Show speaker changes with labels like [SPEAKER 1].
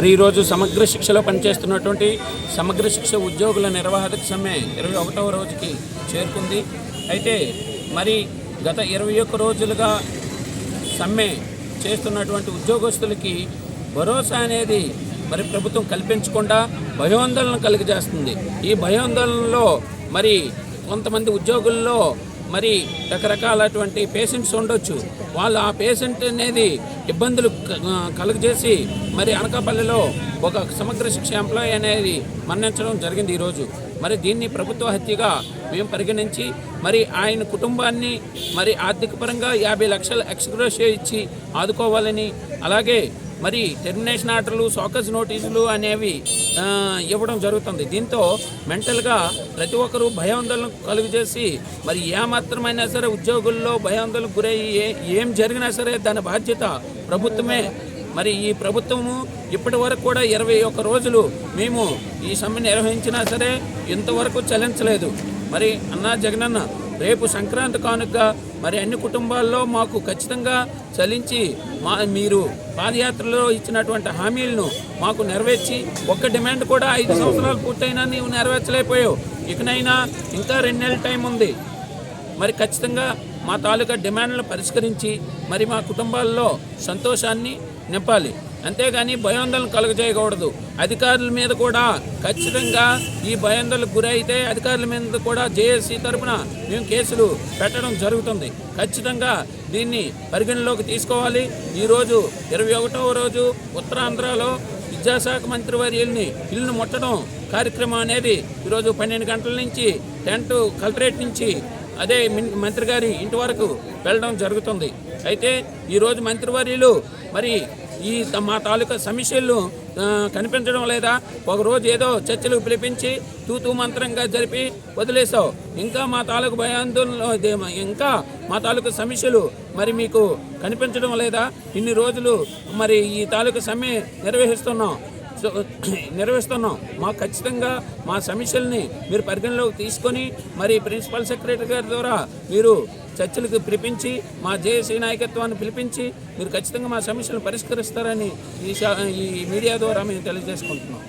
[SPEAKER 1] మరి ఈరోజు సమగ్ర శిక్షలో పనిచేస్తున్నటువంటి సమగ్ర శిక్ష ఉద్యోగుల నిర్వాహక సమ్మె ఇరవై ఒకటవ రోజుకి చేరుకుంది. అయితే మరి గత ఇరవై ఒక్క రోజులుగా సమ్మె చేస్తున్నటువంటి ఉద్యోగస్తులకి భరోసా అనేది మరి ప్రభుత్వం కల్పించకుండా భయోందోళన కలిగజేస్తుంది. ఈ భయోందోళనలో మరి కొంతమంది ఉద్యోగుల్లో మరి రకరకాలటువంటి పేషెంట్స్ ఉండొచ్చు. వాళ్ళు ఆ పేషెంట్ అనేది ఇబ్బందులు కలుగజేసి మరి అనకాపల్లిలో ఒక సమగ్ర శిక్ష ఎంప్లాయీ అనేది మరణించడం జరిగింది ఈరోజు. మరి దీన్ని ప్రభుత్వ హత్యగా మేము పరిగణించి మరి ఆయన కుటుంబాన్ని మరి ఆర్థిక పరంగా యాభై లక్షల ఎక్స్గ్రోషియా ఇచ్చి ఆదుకోవాలని అలాగే మరి టెర్మినేషన్ ఆర్డర్లు సోకస్ నోటీసులు అనేవి ఇవ్వడం జరుగుతుంది. దీంతో మెంటల్గా ప్రతి ఒక్కరూ భయాందోళన కలుగజేసి మరి ఏమాత్రమైనా సరే ఉద్యోగుల్లో భయాందోళనకు గురయ్యి ఏం జరిగినా సరే దాని బాధ్యత ప్రభుత్వమే. మరి ఈ ప్రభుత్వము ఇప్పటి వరకు కూడా ఇరవై ఒక్క రోజులు మేము ఈ సమ్మె నిర్వహించినా సరే ఇంతవరకు చలించలేదు. మరి అన్నా జగనన్న రేపు సంక్రాంతి కానుక మరి అన్ని కుటుంబాల్లో మాకు ఖచ్చితంగా చలించి మా మీరు పాదయాత్రలో ఇచ్చినటువంటి హామీలను మాకు నెరవేర్చి ఒక్క డిమాండ్ కూడా ఐదు సంవత్సరాలు పూర్తయినా నీవు నెరవేర్చలేకపోయావు. ఇకనైనా ఇంకా రెండు నెలల టైం ఉంది. మరి ఖచ్చితంగా మా తాలూకా డిమాండ్లను పరిష్కరించి మరి మా కుటుంబాల్లో సంతోషాన్ని నింపాలి. అంతేగాని భయాందోళన కలుగజేయకూడదు. అధికారుల మీద కూడా ఖచ్చితంగా ఈ భయాందోళనకు గురైతే అధికారుల మీద కూడా జేఏసీ తరపున మేము కేసులు పెట్టడం జరుగుతుంది. ఖచ్చితంగా దీన్ని పరిగణలోకి తీసుకోవాలి. ఈరోజు ఇరవై ఒకటవ రోజు ఉత్తరాంధ్రలో విద్యాశాఖ మంత్రి వర్యుల్ని ఇల్లును ముట్టడం కార్యక్రమం అనేది ఈరోజు పన్నెండు గంటల నుంచి టెంట్ కలెక్టరేట్ నుంచి అదే మంత్రి గారి ఇంటి వరకు వెళ్ళడం జరుగుతుంది. అయితే ఈరోజు మంత్రివర్యులు మరి ఈ మా తాలూకా సమస్యలు కనిపించడం లేదా ఒకరోజు ఏదో చర్చలు పిలిపించి తూతూ మంత్రంగా జరిపి వదిలేసావు ఇంకా మా తాలూకు భయాందోళనలో ఇంకా మా తాలూకు సమస్యలు మరి మీకు కనిపించడం లేదా? ఇన్ని రోజులు మరి ఈ తాలూకు సమ్మె నిర్వహిస్తున్నాం. నిర్వహిస్తున్నాం. మాకు ఖచ్చితంగా మా సమస్యల్ని మీరు పరిగణలోకి తీసుకొని మరి ప్రిన్సిపల్ సెక్రటరీ గారి ద్వారా మీరు చర్చలకు పిలిపించి మా జేఏసీ నాయకత్వాన్ని పిలిపించి మీరు ఖచ్చితంగా మా సమస్యలను పరిష్కరిస్తారని ఈ ఈ మీడియా ద్వారా మేము తెలియజేసుకుంటున్నాం.